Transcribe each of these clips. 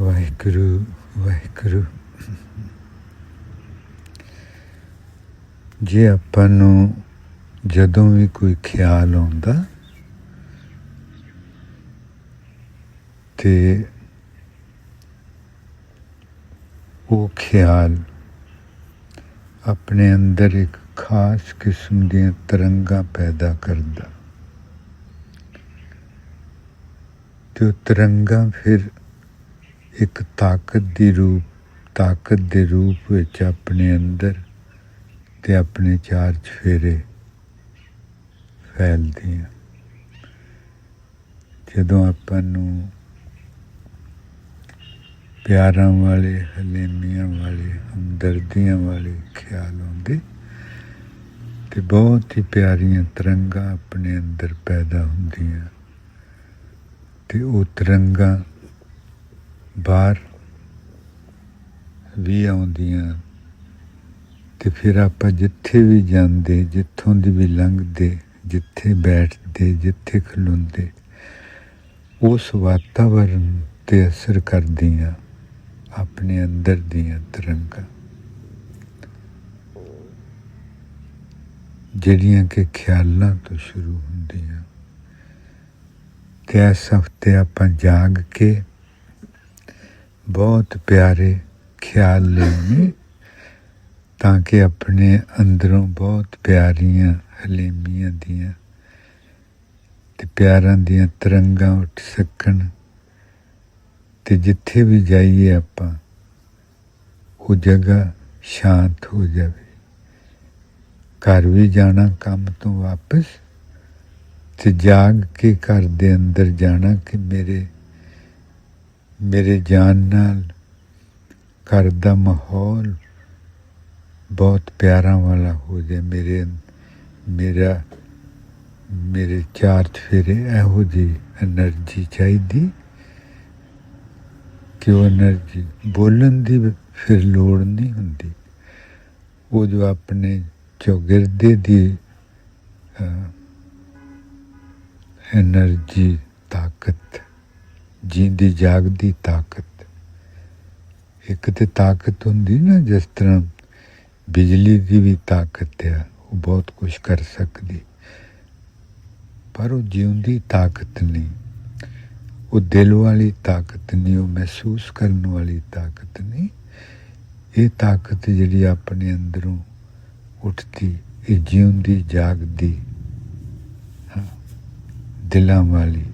ਵਾਹਿਗੁਰੂ ਵਾਹਿਗੁਰੂ। ਜੇ ਆਪਾਂ ਨੂੰ ਜਦੋਂ ਵੀ ਕੋਈ ਖਿਆਲ ਆਉਂਦਾ ਤੇ ਉਹ ਖਿਆਲ ਆਪਣੇ ਅੰਦਰ ਇੱਕ ਖਾਸ ਕਿਸਮ ਦੀਆਂ ਤਰੰਗਾਂ ਪੈਦਾ ਕਰਦਾ ਤੇ ਉਹ ਤਰੰਗਾਂ ਫਿਰ ਇੱਕ ਤਾਕਤ ਦੀ ਰੂਪ, ਤਾਕਤ ਦੇ ਰੂਪ ਵਿੱਚ ਆਪਣੇ ਅੰਦਰ ਤੇ ਆਪਣੇ ਚਾਰ ਚਫੇਰੇ ਫੈਲਦੀਆਂ ਜਦੋਂ ਆਪਾਂ ਨੂੰ ਪਿਆਰਾਂ ਵਾਲੇ, ਹਲੇਮੀਆਂ ਵਾਲੇ, ਹਮਦਰਦੀਆਂ ਵਾਲੇ ਖਿਆਲ ਆਉਂਦੇ ਤੇ ਬਹੁਤ ਹੀ ਪਿਆਰੀਆਂ ਤਰੰਗਾਂ ਆਪਣੇ ਅੰਦਰ ਪੈਦਾ ਹੁੰਦੀਆਂ ਤੇ ਉਹ ਤਰੰਗਾਂ ਬਾਹਰ ਵੀ ਆਉਂਦੀਆਂ ਤੇ ਫਿਰ ਆਪਾਂ ਜਿੱਥੇ ਵੀ ਜਾਂਦੇ, ਜਿੱਥੋਂ ਦੀ ਵੀ ਲੰਘਦੇ, ਜਿੱਥੇ ਬੈਠਦੇ, ਜਿੱਥੇ ਖਲੋਂਦੇ, ਉਸ ਵਾਤਾਵਰਣ ਤੇ ਅਸਰ ਕਰਦੀਆਂ ਆਪਣੇ ਅੰਦਰ ਦੀਆਂ ਤਰੰਗਾਂ। ਜਿਹੜੀਆਂ ਕਿ ਖਿਆਲਾਂ ਤੋਂ ਸ਼ੁਰੂ ਹੁੰਦੀਆਂ। ਤੇ ਇਸ ਹਫ਼ਤੇ ਆਪਾਂ ਜਾਗ ਕੇ ਬਹੁਤ ਪਿਆਰੇ ਖਿਆਲ ਲੈਣੇ ਤਾਂ ਕਿ ਆਪਣੇ ਅੰਦਰੋਂ ਬਹੁਤ ਪਿਆਰੀਆਂ ਹਲੇਮੀਆਂ ਦੀਆਂ ਤੇ ਪਿਆਰਾਂ ਦੀਆਂ ਤਰੰਗਾਂ ਉੱਠ ਸਕਣ। ਤੇ ਜਿੱਥੇ ਵੀ ਜਾਈਏ ਆਪਾਂ, ਉਹ ਜਗ੍ਹਾ ਸ਼ਾਂਤ ਹੋ ਜਾਵੇ। ਘਰ ਵੀ ਜਾਣਾ ਕੰਮ ਤੋਂ ਵਾਪਸ, ਤੇ ਜਾਗ ਕੇ ਘਰ ਦੇ ਅੰਦਰ ਜਾਣਾ ਕਿ ਮੇਰੇ ਮੇਰੇ ਜਾਣ ਨਾਲ ਘਰ ਦਾ ਮਾਹੌਲ ਬਹੁਤ ਪਿਆਰਾ ਵਾਲਾ ਹੋ ਜਾਏ। ਮੇਰੇ, ਮੇਰਾ, ਮੇਰੇ ਚਾਰ ਫੇਰੇ ਇਹੋ ਜੀ એનર્ਜੀ ਚਾਹੀਦੀ। ਕਿ ਉਹ એનર્ਜੀ ਬੋਲਣ ਦੀ ਫਿਰ ਲੋੜ ਨਹੀਂ ਹੁੰਦੀ। ਉਹ ਜੋ ਆਪਣੇ ਚੌਗਿਰਦੇ ਦੀ એનર્ਜੀ ਤਾਕਤ ਜਿੰਦੀ ਜਾਗਦੀ ਤਾਕਤ। ਇੱਕ ਤੇ ਤਾਕਤ ਹੁੰਦੀ ਨਾ ਜਿਸ ਤਰ੍ਹਾਂ ਬਿਜਲੀ ਦੀ ਵੀ ਤਾਕਤ ਹੈ ਉਹ ਬਹੁਤ ਕੁਝ ਕਰ ਸਕਦੀ। ਪਰ ਉਹ ਜਿਉਂਦੀ ਤਾਕਤ ਨਹੀਂ। ਉਹ ਦਿਲ ਵਾਲੀ ਤਾਕਤ ਨਹੀਂ ਉਹ ਮਹਿਸੂਸ ਕਰਨ ਵਾਲੀ ਤਾਕਤ ਨਹੀਂ। ਇਹ ਤਾਕਤ ਜਿਹੜੀ ਆਪਣੇ ਅੰਦਰੋਂ ਉੱਠਦੀ ਇਹ ਜਿਉਂਦੀ ਜਾਗਦੀ ਹਾਂ, ਦਿਲਾਂ ਵਾਲੀ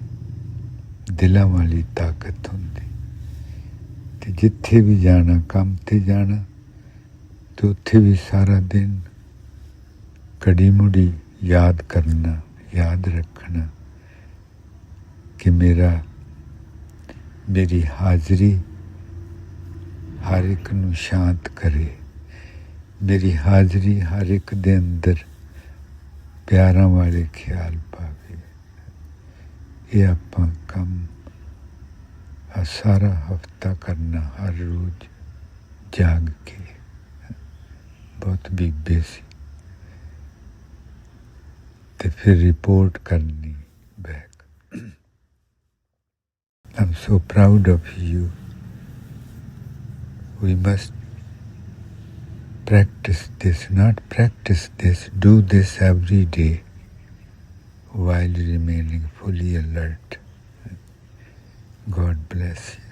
ਦਿਲਾਂ ਵਾਲੀ ਤਾਕਤ ਹੁੰਦੀ। ਤੇ ਜਿੱਥੇ ਵੀ ਜਾਣਾ, ਕੰਮ ਤੇ ਜਾਣਾ, ਤੇ ਉੱਥੇ ਵੀ ਸਾਰਾ ਦਿਨ ਕੜੀ ਮੁੜੀ ਯਾਦ ਕਰਨਾ, ਯਾਦ ਰੱਖਣਾ ਕਿ ਮੇਰਾ, ਮੇਰੀ ਹਾਜ਼ਰੀ ਹਰ ਇੱਕ ਨੂੰ ਸ਼ਾਂਤ ਕਰੇ। ਮੇਰੀ ਹਾਜ਼ਰੀ ਹਰ ਇੱਕ ਦੇ ਅੰਦਰ ਪਿਆਰਾਂ ਵਾਲੇ ਖਿਆਲ ਪਾਵੇ। ਇਹ ਆਪਾਂ ਕੰਮ ਆ ਸਾਰਾ ਹਫਤਾ ਕਰਨਾ ਹਰ ਰੋਜ਼ ਜਾਗ ਕੇ ਬਹੁਤ ਬੀਬੇ ਸੀ ਤੇ ਫਿਰ ਰਿਪੋਰਟ ਕਰਨੀ back am so proud of you we must practice this, not practice this, do this every day. While remaining fully alert. God bless you.